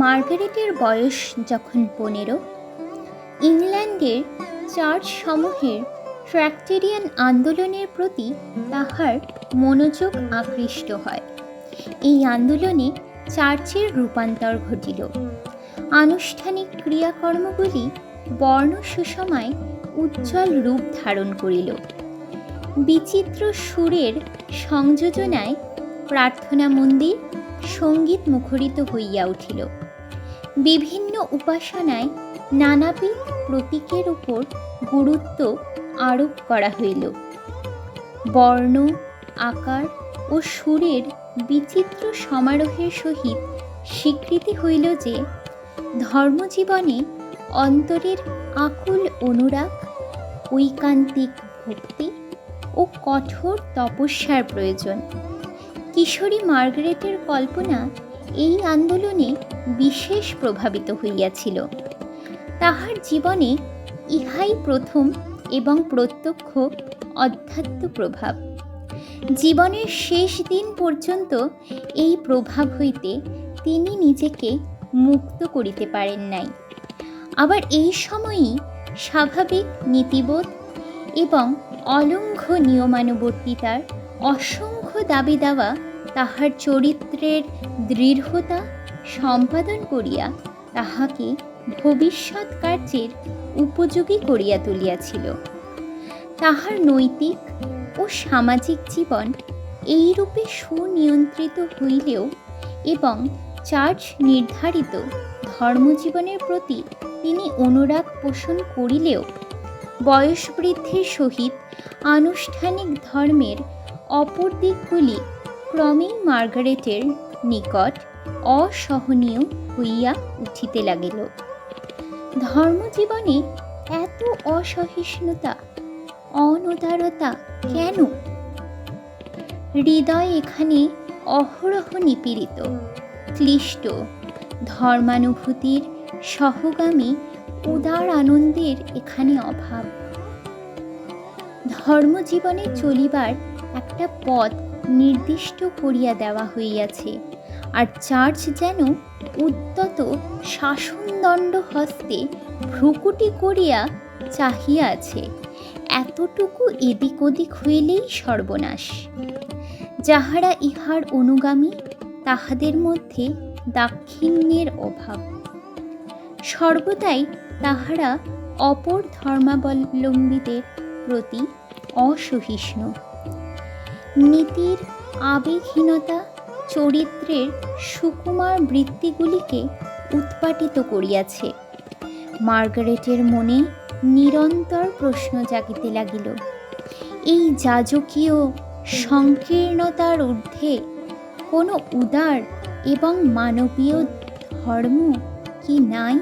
মার্গারেটের বয়স যখন পনেরো, ইংল্যান্ডের চার্চ সমূহের ট্র্যাক্টেরিয়ান আন্দোলনের প্রতি তাহার মনোযোগ আকৃষ্ট হয়। এই আন্দোলনে চার্চের রূপান্তর ঘটিল। আনুষ্ঠানিক ক্রিয়াকর্মগুলি বর্ণ সুষমায় উজ্জ্বল রূপ ধারণ করিল। বিচিত্র সুরের সংযোজনায় প্রার্থনা মন্দির সংগীত মুখরিত হইয়া উঠিল। বিভিন্ন উপাসনায় নানাবিধ প্রতীকের উপর গুরুত্ব আরোপ করা হইল। বর্ণ, আকার ও সুরের বিচিত্র সমারোহের সহিত স্বীকৃতি হইল যে, ধর্মজীবনে অন্তরের আকুল অনুরাগ, ঐকান্তিক ভক্তি ও কঠোর তপস্যার প্রয়োজন। কিশোরী মার্গারেটের কল্পনা এই আন্দোলনে বিশেষ প্রভাবিত হইয়াছিল। তাহার জীবনে ইহাই প্রথম এবং প্রত্যক্ষ অধ্যাত্ম প্রভাব। জীবনের শেষ দিন পর্যন্ত এই প্রভাব হইতে তিনি নিজেকে মুক্ত করিতে পারেন নাই। আবার এই সময়ই স্বাভাবিক নীতিবোধ এবং অলঙ্ঘ নিয়মানুবর্তিতার অসংখ্য দাবি দাওয়া, তাহার চরিত্রের দৃঢ়তা সম্পাদন করিয়া তাহাকে ভবিষ্যৎ কার্যের উপযোগী করিয়া তুলিয়াছিল। তাহার নৈতিক ও সামাজিক জীবন এইরূপে সুনিয়ন্ত্রিত হইলেও এবং চার্চ নির্ধারিত ধর্মজীবনের প্রতি তিনি অনুরাগ পোষণ করিলেও বয়স বৃদ্ধির সহিত আনুষ্ঠানিক ধর্মের অপর দিকগুলি ক্রমেই মার্গারেটের নিকট অসহনীয় হইয়া উঠিতে লাগিল। ধর্মজীবনে এত অসহিষ্ণুতা, অনুদারতা কেন? হৃদয় এখানে অহরহ নিপীড়িত, ক্লিষ্ট। ধর্মানুভূতির সহগামী, উদার আনন্দের এখানে অভাব। ধর্মজীবনে চলিবার একটা পথ নির্দিষ্ট করিয়া দেওয়া হইয়াছে, আর চার্চ যেন উদ্যত শাসনদণ্ড হস্তে ভ্রুকুটি করিয়া চাহিয়া আছে এতটুকু এদিক ওদিক হইলেই সর্বনাশ। যাহারা ইহার অনুগামী, তাহাদের মধ্যে দাক্ষিণ্যের অভাব। সর্বদাই তাহারা অপর ধর্মাবলম্বীদের প্রতি অসহিষ্ণু। নীতির আবেগহীনতা চরিত্রের সুকুমার বৃত্তিগুলিকে উৎপাটিত করিয়াছে। মার্গারেটের মনে নিরন্তর প্রশ্ন জাগিতে লাগিল। এই যাজকীয় সংকীর্ণতার ঊর্ধ্বে কোনো উদার এবং মানবীয় ধর্ম কি নাই?